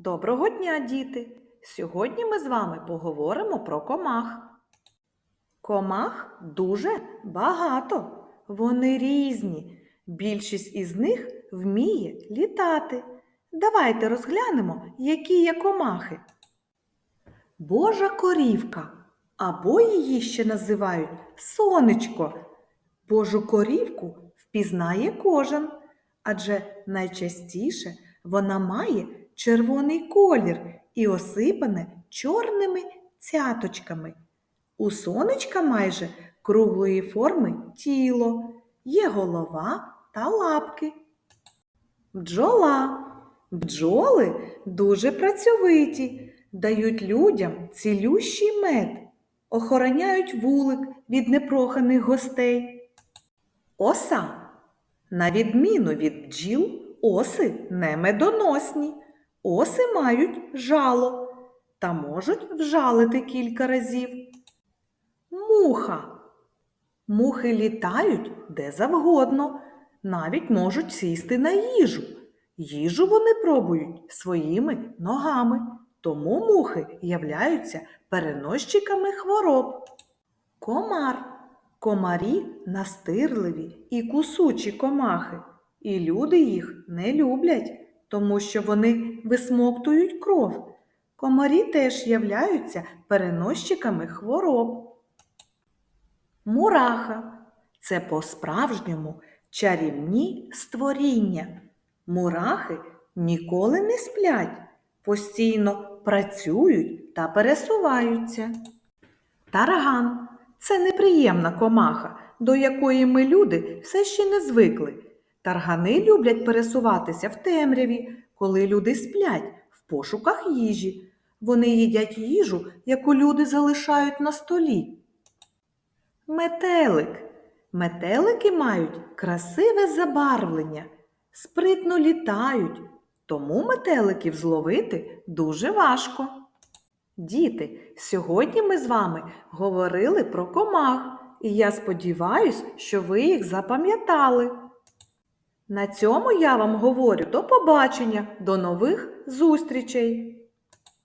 Доброго дня, діти! Сьогодні ми з вами поговоримо про комах. Комах дуже багато. Вони різні. Більшість із них вміє літати. Давайте розглянемо, які є комахи. Божа корівка, або її ще називають сонечко. Божу корівку впізнає кожен, адже найчастіше вона має червоний колір і осипане чорними цяточками. У сонечка майже круглої форми тіло, є голова та лапки. Бджола. Бджоли дуже працьовиті, дають людям цілющий мед, охороняють вулик від непроханих гостей. Оса. На відміну від бджіл, оси не медоносні. Оси мають жало та можуть вжалити кілька разів. Муха. Мухи літають де завгодно, навіть можуть сісти на їжу. Їжу вони пробують своїми ногами, тому мухи являються переносчиками хвороб. Комар. Комарі настирливі і кусучі комахи, і люди їх не люблять, тому що вони висмоктують кров. Комарі теж являються переносчиками хвороб. Мураха це по-справжньому чарівні створіння. Мурахи ніколи не сплять, постійно працюють та пересуваються. Тарган це неприємна комаха, до якої ми люди все ще не звикли. Таргани люблять пересуватися в темряві, коли люди сплять в пошуках їжі. Вони їдять їжу, яку люди залишають на столі. Метелик. Метелики мають красиве забарвлення, спритно літають, тому метеликів зловити дуже важко. Діти, сьогодні ми з вами говорили про комах, і я сподіваюся, що ви їх запам'ятали. На цьому я вам говорю до побачення, до нових зустрічей!